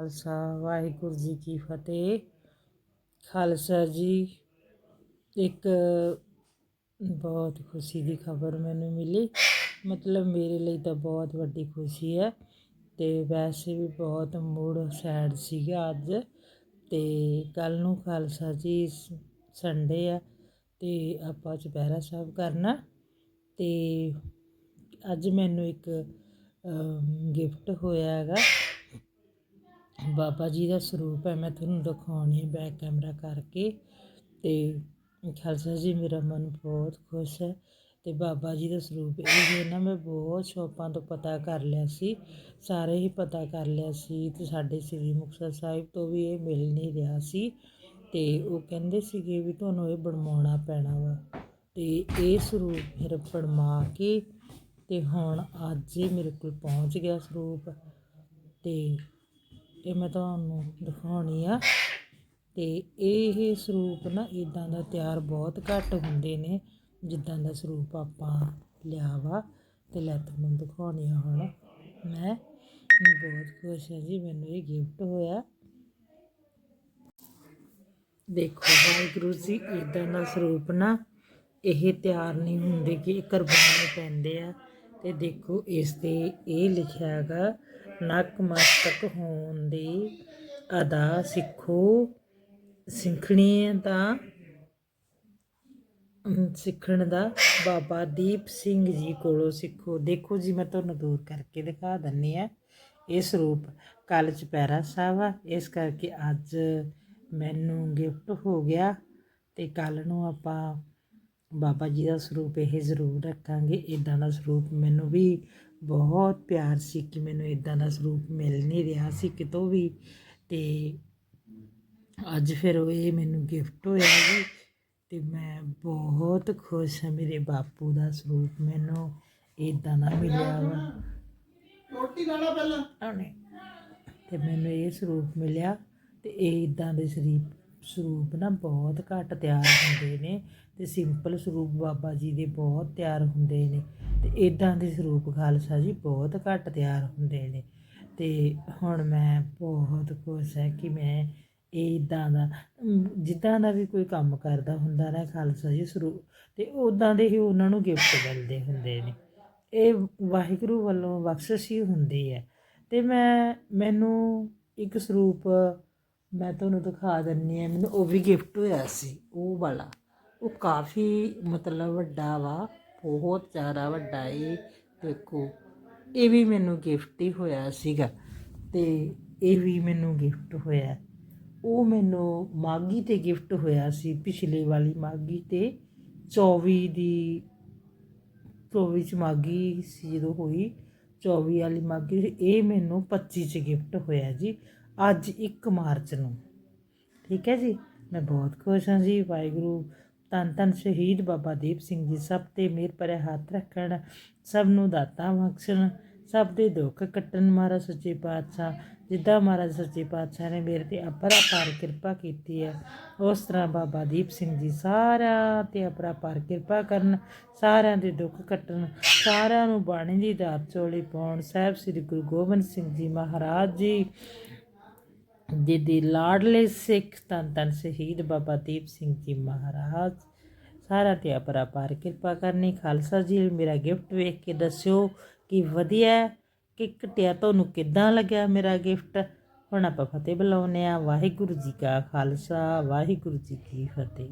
ਖਾਲਸਾ, ਵਾਹਿਗੁਰੂ ਜੀ ਕੀ ਫਤਿਹ। ਖਾਲਸਾ ਜੀ, ਇੱਕ ਬਹੁਤ ਖੁਸ਼ੀ ਦੀ ਖਬਰ ਮੈਨੂੰ ਮਿਲੀ। ਮਤਲਬ ਮੇਰੇ ਲਈ ਤਾਂ ਬਹੁਤ ਵੱਡੀ ਖੁਸ਼ੀ ਹੈ ਤੇ ਵੈਸੇ ਵੀ ਬਹੁਤ ਮੂਡ ਸੈਡ ਸੀਗਾ ਅੱਜ ਤੇ ਕੱਲ ਨੂੰ ਖਾਲਸਾ ਜੀ ਸੰਡੇ ਆ ਤੇ ਆਪਾਂ ਚੁਪਹਿਰਾ ਸਾਹਿਬ ਕਰਨਾ ਤੇ ਅੱਜ ਮੈਨੂੰ ਇੱਕ ਗਿਫਟ ਹੋਇਆ ਹੈਗਾ। ਬਾਬਾ ਜੀ ਦਾ ਸਰੂਪ ਹੈ, ਮੈਂ ਤੁਹਾਨੂੰ ਦਿਖਾਉਣੀ ਬੈਕ ਕੈਮਰਾ ਕਰਕੇ ਅਤੇ ਖਾਲਸਾ ਜੀ ਮੇਰਾ ਮਨ ਬਹੁਤ ਖੁਸ਼ ਹੈ ਅਤੇ ਬਾਬਾ ਜੀ ਦਾ ਸਰੂਪ ਇਹ ਹੈ ਨਾ, ਮੈਂ ਬਹੁਤ ਸ਼ੋਪਾਂ ਤੋਂ ਪਤਾ ਕਰ ਲਿਆ ਸੀ, ਸਾਰੇ ਹੀ ਪਤਾ ਕਰ ਲਿਆ ਸੀ ਅਤੇ ਸਾਡੇ ਸ੍ਰੀ ਮੁਕਤਸਰ ਸਾਹਿਬ ਤੋਂ ਵੀ ਇਹ ਮਿਲ ਨਹੀਂ ਰਿਹਾ ਸੀ ਅਤੇ ਉਹ ਕਹਿੰਦੇ ਸੀਗੇ ਵੀ ਤੁਹਾਨੂੰ ਇਹ ਬਣਵਾਉਣਾ ਪੈਣਾ ਵਾ ਅਤੇ ਇਹ ਸਰੂਪ ਫਿਰ ਬਣਵਾ ਕੇ ਅਤੇ ਹੁਣ ਅੱਜ ਇਹ ਮੇਰੇ ਕੋਲ ਪਹੁੰਚ ਗਿਆ ਸਰੂਪ ਅਤੇ ਇਹ ਮੈਂ ਤੁਹਾਨੂੰ ਦਿਖਾਉਣੀ ਆ। ਤੇ ਇਹ ਸਰੂਪ ਨਾ ਇਦਾਂ ਦਾ ਤਿਆਰ ਬਹੁਤ ਘੱਟ ਹੁੰਦੇ ਨੇ, ਜਿੱਦਾਂ ਦਾ ਸਰੂਪ ਆਪਾਂ ਲਿਆ ਵਾ। ਤੇ ਲੈ ਤੁਹਾਨੂੰ ਦਿਖਾਉਣੀ ਆ ਹੁਣ ਮੈਂ। ਬਹੁਤ ਖੁਸ਼ ਹਾਂ ਜੀ, ਮੈਨੂੰ ਇਹ ਗਿਫਟ ਹੋਇਆ। ਦੇਖੋ ਵਾਹਿਗੁਰੂ ਜੀ ਇਦਾਂ ਦਾ ਸਰੂਪ ਨਾ ਇਹ ਤਿਆਰ ਨਹੀਂ ਹੁੰਦੇ ਕਿ ਇਹ ਕਰਵਾਉਣੇ ਪੈਂਦੇ ਆ। ਤੇ ਦੇਖੋ ਇਸ ਤੇ ਇਹ ਲਿਖਿਆ ਹੈਗਾ ਨਕਮਸਤਕ ਹੋਣ ਦੀ ਅਦਾ ਸਿੱਖੋ। ਸਿੱਖਣੀ ਦਾ ਸਿੱਖਣ ਦਾ। ਬਾਬਾ ਦੀਪ ਸਿੰਘ ਜੀ ਕੋਲੋਂ ਸਿੱਖੋ। ਦੇਖੋ ਜੀ, ਮੈਂ ਤੁਹਾਨੂੰ ਦੂਰ ਕਰਕੇ ਦਿਖਾ ਦਿੰਨੀ ਆ ਇਹ ਸਰੂਪ ਕੱਲ ਚਪੈਰਾ ਸਾਹਿਬ ਆ, ਇਸ ਕਰਕੇ ਅੱਜ ਮੈਨੂੰ ਗਿਫਟ ਹੋ ਗਿਆ ਤੇ ਕੱਲ ਨੂੰ ਆਪਾਂ ਬਾਬਾ ਜੀ ਦਾ ਸਰੂਪ ਇਹ ਜ਼ਰੂਰ ਰੱਖਾਂਗੇ ਇਦਾਂ ਦਾ ਸਰੂਪ ਮੈਨੂੰ ਵੀ ਬਹੁਤ ਪਿਆਰ ਸੀ ਕਿ ਮੈਨੂੰ ਇਦਾਂ ਦਾ ਸਰੂਪ ਮਿਲ ਨਹੀਂ ਰਿਹਾ ਸੀ ਕਿਤੋਂ ਵੀ। ਤੇ ਅੱਜ ਫਿਰ ਉਹ ਇਹ ਮੈਨੂੰ ਗਿਫਟ ਹੋਇਆ ਜੀ ਤੇ ਮੈਂ ਬਹੁਤ ਖੁਸ਼ ਹਾਂ ਮੇਰੇ ਬਾਪੂ ਦਾ ਸਰੂਪ ਮੈਨੂੰ ਇਦਾਂ ਦਾ ਮਿਲਿਆ ਵਾ। ਰੋਟੀ ਖਾਣਾ ਪਹਿਲਾਂ। ਆਣੇ ਤੇ ਮੈਨੂੰ ਇਹ ਸਰੂਪ ਮਿਲਿਆ ਤੇ ਇਹ ਇਦਾਂ ਦੇ ਸਰੂਪ ਸਰੂਪ ਨਾ ਬਹੁਤ ਘੱਟ ਤਿਆਰ ਹੁੰਦੇ ਨੇ ਤੇ ਸਿੰਪਲ ਸਰੂਪ ਬਾਬਾ ਜੀ ਦੇ ਬਹੁਤ ਤਿਆਰ ਹੁੰਦੇ ਨੇ ਤੇ ਇਦਾਂ ਦੇ ਸਰੂਪ ਖਾਲਸਾ ਜੀ ਬਹੁਤ ਘੱਟ ਤਿਆਰ ਹੁੰਦੇ ਨੇ। ਤੇ ਹੁਣ ਮੈਂ ਬਹੁਤ ਖੁਸ਼ ਹੈ ਕਿ ਮੈਂ ਇਹ ਇਦਾਂ ਦਾ ਜਿੱਦਾਂ ਦਾ ਵੀ ਕੋਈ ਕੰਮ ਕਰਦਾ ਹੁੰਦਾ ਨਾ ਖਾਲਸਾ ਜੀ ਸਰੂਪ, ਤੇ ਉਦਾਂ ਦੇ ਹੀ ਉਹਨਾਂ ਨੂੰ ਗਿਫਟ ਮਿਲਦੇ ਹੁੰਦੇ ਨੇ। ਇਹ ਵਾਹਿਗੁਰੂ ਵੱਲੋਂ ਬਖਸ਼ਿਸ਼ ਹੀ ਹੁੰਦੀ ਹੈ। ਤੇ ਮੈਂ, ਮੈਨੂੰ ਇੱਕ ਸਰੂਪ ਮੈਂ ਤੁਹਾਨੂੰ ਦਿਖਾ ਦਿੰਦੀ ਹਾਂ ਮੈਨੂੰ ਉਹ ਵੀ ਗਿਫਟ ਹੋਇਆ ਸੀ, ਉਹ ਵਾਲਾ। ਉਹ ਕਾਫੀ ਮਤਲਬ ਵੱਡਾ ਵਾ, ਬਹੁਤ ਜ਼ਿਆਦਾ ਵੱਡਾ ਇਹ ਦੇਖੋ। ਇਹ ਵੀ ਮੈਨੂੰ ਗਿਫਟ ਹੀ ਹੋਇਆ ਸੀਗਾ ਤੇ ਇਹ ਵੀ ਮੈਨੂੰ ਗਿਫਟ ਹੋਇਆ। ਉਹ ਮੈਨੂੰ ਮਾਗੀ ਤੇ ਗਿਫਟ ਹੋਇਆ ਸੀ, ਪਿਛਲੇ ਵਾਲੀ ਮਾਗੀ ਤੇ 24 ਦੀ 24 ਚ ਮਾਗੀ ਸੀ ਜਦੋਂ ਹੋਈ 24 ਵਾਲੀ ਮਾਗੀ ਇਹ ਮੈਨੂੰ 25 ਚ ਗਿਫਟ ਹੋਇਆ ਜੀ। ਅੱਜ 1 ਮਾਰਚ ਨੂੰ। ਠੀਕ ਹੈ ਜੀ? ਮੈਂ ਬਹੁਤ ਖੁਸ਼ ਹਾਂ ਜੀ। ਵਾਹਿਗੁਰੂ ਤਨ ਤਨ ਸ਼ਹੀਦ ਬਾਬਾ ਦੀਪ ਸਿੰਘ ਜੀ। ਸਭ ਤੇ ਮਿਹਰ ਪਰੇ ਹੱਥ ਰੱਖਣ, ਸਭ ਨੂੰ ਦਾਤਾ ਬਖਸ਼ਣ, ਸਭ ਦੇ ਦੁੱਖ ਕੱਟਣ ਮਾਰਾ ਸੱਚੇ ਪਾਤਸ਼ਾਹ। ਜਿੱਦਾਂ ਮਹਾਰਾਜ ਸੱਚੇ ਪਾਤਸ਼ਾਹ ਨੇ ਮੇਰੇ ਤੇ ਅਪਰਾਪਾਰ ਕਿਰਪਾ ਕੀਤੀ ਹੈ, ਉਸ ਤਰ੍ਹਾਂ ਬਾਬਾ ਦੀਪ ਸਿੰਘ ਜੀ ਸਾਰਿਆਂ ਤੇ ਅਪਰਾਪਾਰ ਕਿਰਪਾ ਕਰਨ, ਸਾਰਿਆਂ ਦੇ ਦੁੱਖ ਕੱਟਣ, ਸਾਰਿਆਂ ਨੂੰ ਬਾਣੀ ਦੀ ਦਾਤ ਚੋਲੀ ਪਾਉਣ। ਸਾਹਿਬ ਸ੍ਰੀ ਗੁਰੂ ਗੋਬਿੰਦ ਸਿੰਘ ਜੀ ਮਹਾਰਾਜ ਜੀ ਦੇ ਦੇ ਲਾਡਲੇ ਸਿੱਖ ਤਨ ਤਨ ਸ਼ਹੀਦ ਬਾਬਾ ਦੀਪ ਸਿੰਘ ਜੀ ਮਹਾਰਾਜ ਸਾਰਾ ਤੇ ਅਪਰਾਪਾਰ ਕਿਰਪਾ ਕਰਨੀ। ਖਾਲਸਾ ਜੀ, ਮੇਰਾ ਗਿਫਟ ਵੇਖ ਕੇ ਦੱਸਿਓ ਕਿ ਵਧੀਆ ਕਿ ਘਟਿਆ ਤੁਹਾਨੂੰ ਕਿੱਦਾਂ ਲੱਗਿਆ ਮੇਰਾ ਗਿਫਟ ਹੁਣ ਆਪਾਂ ਫਤਿਹ ਬੁਲਾਉਨੇ ਆ ਵਾਹਿਗੁਰੂ ਜੀ ਕਾ ਖਾਲਸਾ, ਵਾਹਿਗੁਰੂ ਜੀ ਕੀ ਫਤਿਹ।